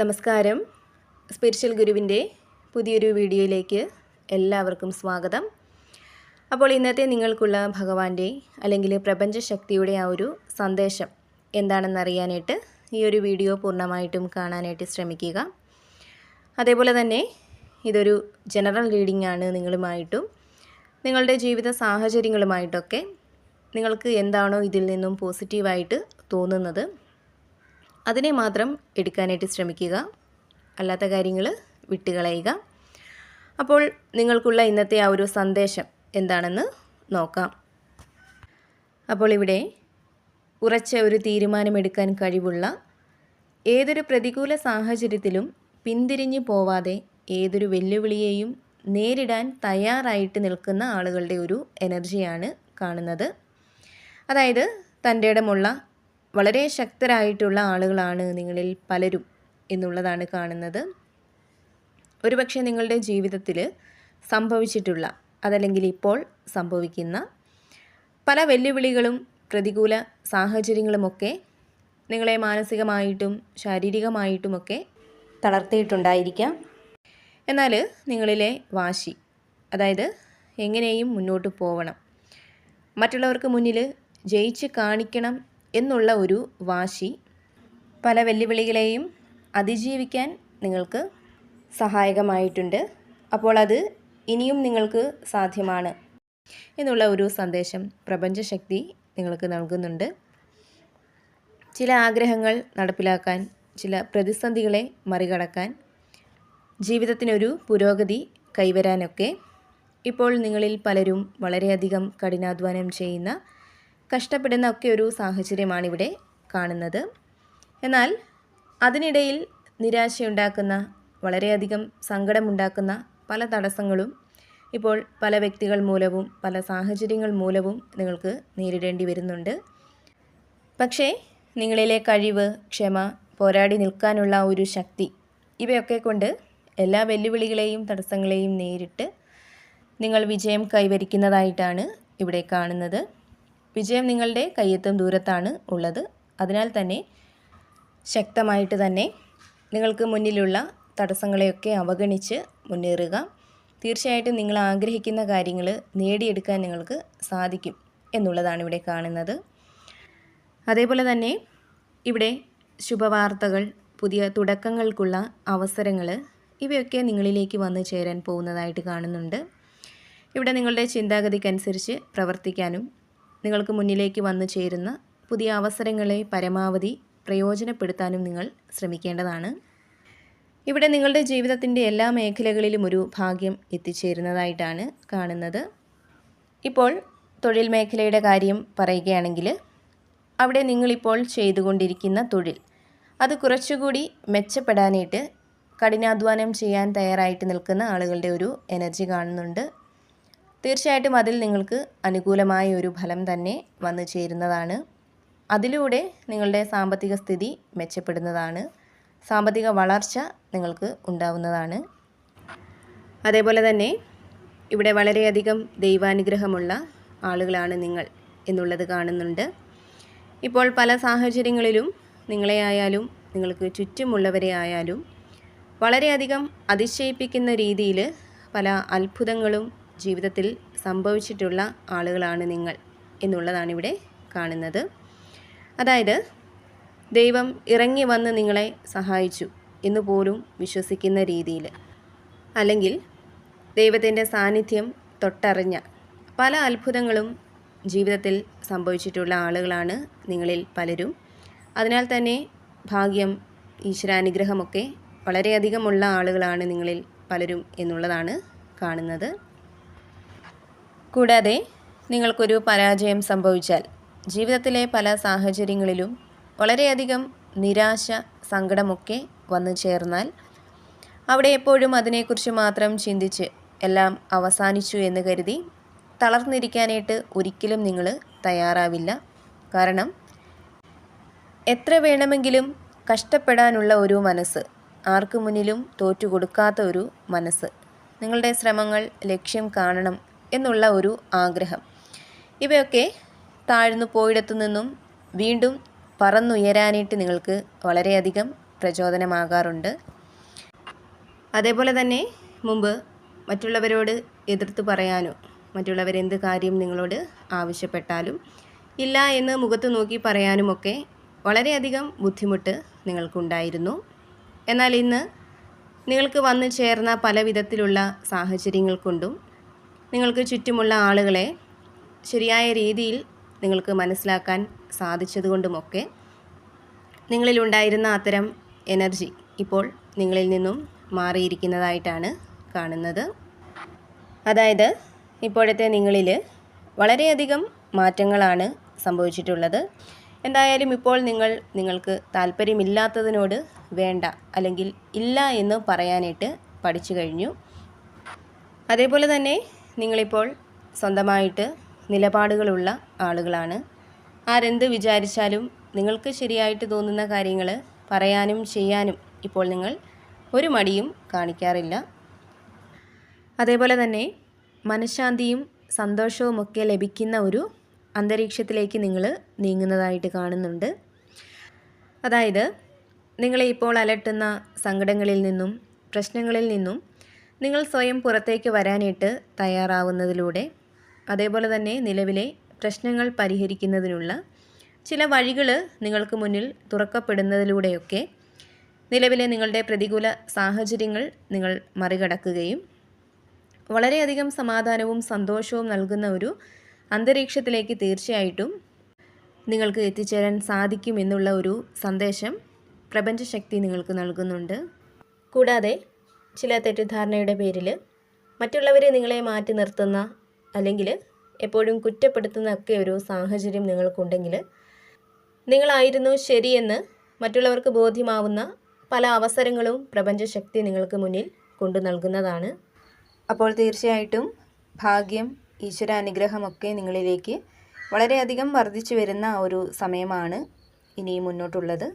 നമസ്കാരം. സ്പിരിച്വൽ ഗുരുവിന്റെ പുതിയൊരു വീഡിയോയിലേക്ക് എല്ലാവർക്കും സ്വാഗതം. അപ്പോൾ ഇന്നത്തെ നിങ്ങൾക്കുള്ള ഭഗവാന്റെ അല്ലെങ്കിൽ പ്രപഞ്ചശക്തിയുടെ ആ ഒരു സന്ദേശം എന്താണെന്നറിയാനായിട്ട് ഈ ഒരു വീഡിയോ പൂർണമായിട്ടും കാണാനായിട്ട് ശ്രമിക്കുക. അതേപോലെ തന്നെ ഇതൊരു ജനറൽ റീഡിംഗ് ആണ് നിങ്ങളുമായിട്ടും. നിങ്ങളുടെ ജീവിത സാഹചര്യങ്ങളുമായിട്ടൊക്കെ നിങ്ങൾക്ക് എന്താണോ ഇതിൽ നിന്നും പോസിറ്റീവായിട്ട് തോന്നുന്നത് അതിനെ മാത്രം എടുക്കാനായിട്ട് ശ്രമിക്കുക. അല്ലാത്ത കാര്യങ്ങൾ വിട്ടുകളയുക. അപ്പോൾ നിങ്ങൾക്കുള്ള ഇന്നത്തെ ആ ഒരു സന്ദേശം എന്താണെന്ന് നോക്കാം. അപ്പോൾ ഇവിടെ ഉറച്ച ഒരു തീരുമാനമെടുക്കാൻ കഴിവുള്ള ഏതൊരു പ്രതികൂല സാഹചര്യത്തിലും പിന്തിരിഞ്ഞു പോവാതെ ഏതൊരു വെല്ലുവിളിയെയും നേരിടാൻ തയ്യാറായിട്ട് നിൽക്കുന്ന ആളുകളുടെ ഒരു എനർജിയാണ് കാണുന്നത്. അതായത് തന്റെ ഇടമുള്ള വളരെ ശക്തരായിട്ടുള്ള ആളുകളാണ് നിങ്ങളിൽ പലരും എന്നുള്ളതാണ് കാണുന്നത്. ഒരുപക്ഷെ നിങ്ങളുടെ ജീവിതത്തിൽ സംഭവിച്ചിട്ടുള്ള അതല്ലെങ്കിൽ ഇപ്പോൾ സംഭവിക്കുന്ന പല വെല്ലുവിളികളും പ്രതികൂല സാഹചര്യങ്ങളുമൊക്കെ നിങ്ങളെ മാനസികമായിട്ടും ശാരീരികമായിട്ടുമൊക്കെ തളർത്തിയിട്ടുണ്ടായിരിക്കാം. എന്നാൽ നിങ്ങളിലെ വാശി അതായത് എങ്ങനെയും മുന്നോട്ട് പോവണം. മറ്റുള്ളവർക്ക് മുന്നിൽ ജയിച്ച് കാണിക്കണം എന്നുള്ള ഒരു വാശി പല വെല്ലുവിളികളെയും അതിജീവിക്കാൻ നിങ്ങൾക്ക് സഹായകമായിട്ടുണ്ട്. അപ്പോൾ അത് ഇനിയും നിങ്ങൾക്ക് സാധ്യമാണ് എന്നുള്ള ഒരു സന്ദേശം പ്രപഞ്ചശക്തി നിങ്ങൾക്ക് നൽകുന്നുണ്ട്. ചില ആഗ്രഹങ്ങൾ നടപ്പിലാക്കാൻ ചില പ്രതിസന്ധികളെ മറികടക്കാൻ ജീവിതത്തിനൊരു പുരോഗതി കൈവരാനൊക്കെ ഇപ്പോൾ നിങ്ങളിൽ പലരും വളരെയധികം കഠിനാധ്വാനം ചെയ്യുന്ന കഷ്ടപ്പെടുന്ന ഒക്കെ ഒരു സാഹചര്യമാണ് ഇവിടെ കാണുന്നത്. എന്നാൽ അതിനിടയിൽ നിരാശയുണ്ടാക്കുന്ന വളരെയധികം സങ്കടമുണ്ടാക്കുന്ന പല തടസ്സങ്ങളും ഇപ്പോൾ പല വ്യക്തികൾ മൂലവും പല സാഹചര്യങ്ങൾ മൂലവും നിങ്ങൾക്ക് നേരിടേണ്ടി വരുന്നുണ്ട്. പക്ഷേ നിങ്ങളിലെ കഴിവ് ക്ഷമ പോരാടി നിൽക്കാനുള്ള ഒരു ശക്തി ഇവയൊക്കെ കൊണ്ട് എല്ലാ വെല്ലുവിളികളെയും തടസ്സങ്ങളെയും നേരിട്ട് നിങ്ങൾ വിജയം കൈവരിക്കുന്നതായിട്ടാണ് ഇവിടെ കാണുന്നത്. വിജയം നിങ്ങളുടെ കയ്യെത്തും ദൂരത്താണ് ഉള്ളത്. അതിനാൽ തന്നെ ശക്തമായിട്ട് തന്നെ നിങ്ങൾക്ക് മുന്നിലുള്ള തടസ്സങ്ങളെയൊക്കെ അവഗണിച്ച് മുന്നേറുക. തീർച്ചയായിട്ടും നിങ്ങൾ ആഗ്രഹിക്കുന്ന കാര്യങ്ങൾ നേടിയെടുക്കാൻ നിങ്ങൾക്ക് സാധിക്കും എന്നുള്ളതാണ് ഇവിടെ കാണുന്നത്. അതേപോലെ തന്നെ ഇവിടെ ശുഭവാർത്തകൾ പുതിയ തുടക്കങ്ങൾക്കുള്ള അവസരങ്ങൾ ഇവയൊക്കെ നിങ്ങളിലേക്ക് വന്നു ചേരാൻ പോകുന്നതായിട്ട് കാണുന്നുണ്ട്. ഇവിടെ നിങ്ങളുടെ ചിന്താഗതിക്കനുസരിച്ച് പ്രവർത്തിക്കാനും നിങ്ങൾക്ക് മുന്നിലേക്ക് വന്നു ചേരുന്ന പുതിയ അവസരങ്ങളെ പരമാവധി പ്രയോജനപ്പെടുത്താനും നിങ്ങൾ ശ്രമിക്കേണ്ടതാണ്. ഇവിടെ നിങ്ങളുടെ ജീവിതത്തിന്റെ എല്ലാ മേഖലകളിലും ഒരു ഭാഗ്യം എത്തിച്ചേരുന്നതായിട്ടാണ് കാണുന്നത്. ഇപ്പോൾ തൊഴിൽ മേഖലയുടെ കാര്യം പറയുകയാണെങ്കിൽ അവിടെ നിങ്ങളിപ്പോൾ ചെയ്തുകൊണ്ടിരിക്കുന്ന തൊഴിൽ അത് കുറച്ചുകൂടി മെച്ചപ്പെടാനായിട്ട് കഠിനാധ്വാനം ചെയ്യാൻ തയ്യാറായിട്ട് നിൽക്കുന്ന ആളുകളുടെ ഒരു എനർജി കാണുന്നുണ്ട്. തീർച്ചയായിട്ടും അതിൽ നിങ്ങൾക്ക് അനുകൂലമായ ഒരു ഫലം തന്നെ വന്നു ചേരുന്നതാണ്. അതിലൂടെ നിങ്ങളുടെ സാമ്പത്തിക സ്ഥിതി മെച്ചപ്പെടുന്നതാണ്. സാമ്പത്തിക വളർച്ച നിങ്ങൾക്ക് ഉണ്ടാവുന്നതാണ്. അതേപോലെ തന്നെ ഇവിടെ വളരെയധികം ദൈവാനുഗ്രഹമുള്ള ആളുകളാണ് നിങ്ങൾ എന്നുള്ളത് കാണുന്നുണ്ട്. ഇപ്പോൾ പല സാഹചര്യങ്ങളിലും നിങ്ങളെ ആയാലും നിങ്ങൾക്ക് ചുറ്റുമുള്ളവരെ ആയാലും വളരെയധികം അതിശയിപ്പിക്കുന്ന രീതിയിൽ പല അത്ഭുതങ്ങളും ജീവിതത്തിൽ സംഭവിച്ചിട്ടുള്ള ആളുകളാണ് നിങ്ങൾ എന്നുള്ളതാണ് ഇവിടെ കാണുന്നത്. അതായത് ദൈവം ഇറങ്ങി വന്ന് നിങ്ങളെ സഹായിച്ചു എന്ന് പോലും വിശ്വസിക്കുന്ന രീതിയിൽ. അല്ലെങ്കിൽ ദൈവത്തിന്റെ സാന്നിധ്യം തൊട്ടറിഞ്ഞ പല അത്ഭുതങ്ങളും ജീവിതത്തിൽ സംഭവിച്ചിട്ടുള്ള ആളുകളാണ് നിങ്ങളിൽ പലരും. അതിനാൽ തന്നെ ഭാഗ്യം ഈശ്വരാനുഗ്രഹമൊക്കെ വളരെയധികമുള്ള ആളുകളാണ് നിങ്ങളിൽ പലരും എന്നുള്ളതാണ് കാണുന്നത്. കൂടാതെ നിങ്ങൾക്കൊരു പരാജയം സംഭവിച്ചാൽ ജീവിതത്തിലെ പല സാഹചര്യങ്ങളിലും വളരെയധികം നിരാശ സങ്കടമൊക്കെ വന്നു ചേർന്നാൽ അവിടെ എപ്പോഴും അതിനെക്കുറിച്ച് മാത്രം ചിന്തിച്ച് എല്ലാം അവസാനിച്ചു എന്ന് കരുതി തളർന്നിരിക്കാനായിട്ട് ഒരിക്കലും നിങ്ങൾ തയ്യാറാവില്ല. കാരണം എത്ര വേണമെങ്കിലും കഷ്ടപ്പെടാനുള്ള ഒരു മനസ്സ് ആർക്കു മുന്നിലും തോറ്റുകൊടുക്കാത്ത ഒരു മനസ്സ് നിങ്ങളുടെ ശ്രമങ്ങൾ ലക്ഷ്യം കാണണം എന്നുള്ള ഒരു ആഗ്രഹം. ഇവയൊക്കെ താഴ്ന്നു പോയിടത്തു നിന്നും വീണ്ടും പറന്നുയരാനായിട്ട് നിങ്ങൾക്ക് വളരെയധികം പ്രചോദനമാകാറുണ്ട്. അതേപോലെ തന്നെ മുമ്പ് മറ്റുള്ളവരോട് എതിർത്ത് പറയാനോ മറ്റുള്ളവരെന്ത് കാര്യം നിങ്ങളോട് ആവശ്യപ്പെട്ടാലും ഇല്ല എന്ന് മുഖത്ത് നോക്കി പറയാനുമൊക്കെ വളരെയധികം ബുദ്ധിമുട്ട് നിങ്ങൾക്കുണ്ടായിരുന്നു. എന്നാൽ ഇന്ന് നിങ്ങൾക്ക് വന്നു ചേർന്ന പല വിധത്തിലുള്ള സാഹചര്യങ്ങൾ കൊണ്ടും നിങ്ങൾക്ക് ചുറ്റുമുള്ള ആളുകളെ ശരിയായ രീതിയിൽ നിങ്ങൾക്ക് മനസ്സിലാക്കാൻ സാധിച്ചതുകൊണ്ടുമൊക്കെ നിങ്ങളിലുണ്ടായിരുന്ന അത്തരം എനർജി ഇപ്പോൾ നിങ്ങളിൽ നിന്നും മാറിയിരിക്കുന്നതായിട്ടാണ് കാണുന്നത്. അതായത് ഇപ്പോഴത്തെ നിങ്ങളിൽ വളരെയധികം മാറ്റങ്ങളാണ് സംഭവിച്ചിട്ടുള്ളത്. എന്തായാലും ഇപ്പോൾ നിങ്ങൾ നിങ്ങൾക്ക് താല്പര്യമില്ലാത്തതിനോട് വേണ്ട അല്ലെങ്കിൽ ഇല്ല എന്ന് പറയാനായിട്ട് പഠിച്ചു കഴിഞ്ഞു. അതേപോലെ തന്നെ നിങ്ങളിപ്പോൾ സ്വന്തമായിട്ട് നിലപാടുകളുള്ള ആളുകളാണ്. ആരെന്ത് വിചാരിച്ചാലും നിങ്ങൾക്ക് ശരിയായിട്ട് തോന്നുന്ന കാര്യങ്ങൾ പറയാനും ചെയ്യാനും ഇപ്പോൾ നിങ്ങൾ ഒരു മടിയും കാണിക്കാറില്ല. അതേപോലെ തന്നെ മനഃശാന്തിയും സന്തോഷവുമൊക്കെ ലഭിക്കുന്ന ഒരു അന്തരീക്ഷത്തിലേക്ക് നിങ്ങൾ നീങ്ങുന്നതായിട്ട് കാണുന്നുണ്ട്. അതായത് നിങ്ങളെ ഇപ്പോൾ അലട്ടുന്ന സങ്കടങ്ങളിൽ നിന്നും പ്രശ്നങ്ങളിൽ നിന്നും നിങ്ങൾ സ്വയം പുറത്തേക്ക് വരാനായിട്ട് തയ്യാറാവുന്നതിലൂടെ അതേപോലെ തന്നെ നിലവിലെ പ്രശ്നങ്ങൾ പരിഹരിക്കുന്നതിനുള്ള ചില വഴികൾ നിങ്ങൾക്ക് മുന്നിൽ തുറക്കപ്പെടുന്നതിലൂടെയൊക്കെ നിലവിലെ നിങ്ങളുടെ പ്രതികൂല സാഹചര്യങ്ങൾ നിങ്ങൾ മറികടക്കുകയും വളരെയധികം സമാധാനവും സന്തോഷവും നൽകുന്ന ഒരു അന്തരീക്ഷത്തിലേക്ക് തീർച്ചയായിട്ടും നിങ്ങൾക്ക് എത്തിച്ചേരാൻ സാധിക്കുമെന്നുള്ള ഒരു സന്ദേശം പ്രപഞ്ചശക്തി നിങ്ങൾക്ക് നൽകുന്നുണ്ട്. കൂടാതെ ചില തെറ്റിദ്ധാരണയുടെ പേരിൽ മറ്റുള്ളവരെ നിങ്ങളെ മാറ്റി നിർത്തുന്ന അല്ലെങ്കിൽ എപ്പോഴും കുറ്റപ്പെടുത്തുന്ന ഒക്കെ ഒരു സാഹചര്യം നിങ്ങൾക്കുണ്ടെങ്കിൽ നിങ്ങളായിരുന്നു ശരിയെന്ന് മറ്റുള്ളവർക്ക് ബോധ്യമാവുന്ന പല അവസരങ്ങളും പ്രപഞ്ചശക്തി നിങ്ങൾക്ക് മുന്നിൽ കൊണ്ടു നൽകുന്നതാണ്. അപ്പോൾ തീർച്ചയായിട്ടും ഭാഗ്യം ഈശ്വരാനുഗ്രഹമൊക്കെ നിങ്ങളിലേക്ക് വളരെയധികം വർദ്ധിച്ചു വരുന്ന ഒരു സമയമാണ് ഇനി മുന്നോട്ടുള്ളത്.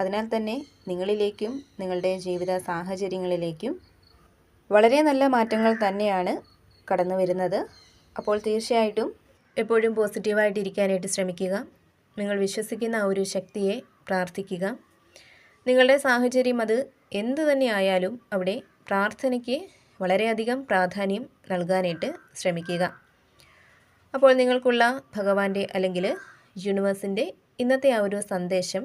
അതിനാൽ തന്നെ നിങ്ങളിലേക്കും നിങ്ങളുടെ ജീവിത സാഹചര്യങ്ങളിലേക്കും വളരെ നല്ല മാറ്റങ്ങൾ തന്നെയാണ് കടന്നു വരുന്നത്. അപ്പോൾ തീർച്ചയായിട്ടും എപ്പോഴും പോസിറ്റീവായിട്ട് ഇരിക്കാനായിട്ട് ശ്രമിക്കുക. നിങ്ങൾ വിശ്വസിക്കുന്ന ആ ഒരു ശക്തിയെ പ്രാർത്ഥിക്കുക. നിങ്ങളുടെ സാഹചര്യം അത് എന്തു തന്നെ ആയാലും അവിടെ പ്രാർത്ഥനയ്ക്ക് വളരെയധികം പ്രാധാന്യം നൽകാനായിട്ട് ശ്രമിക്കുക. അപ്പോൾ നിങ്ങൾക്കുള്ള ഭഗവാന്റെ അല്ലെങ്കിൽ യൂണിവേഴ്സിന്റെ ഇന്നത്തെ ആ ഒരു സന്ദേശം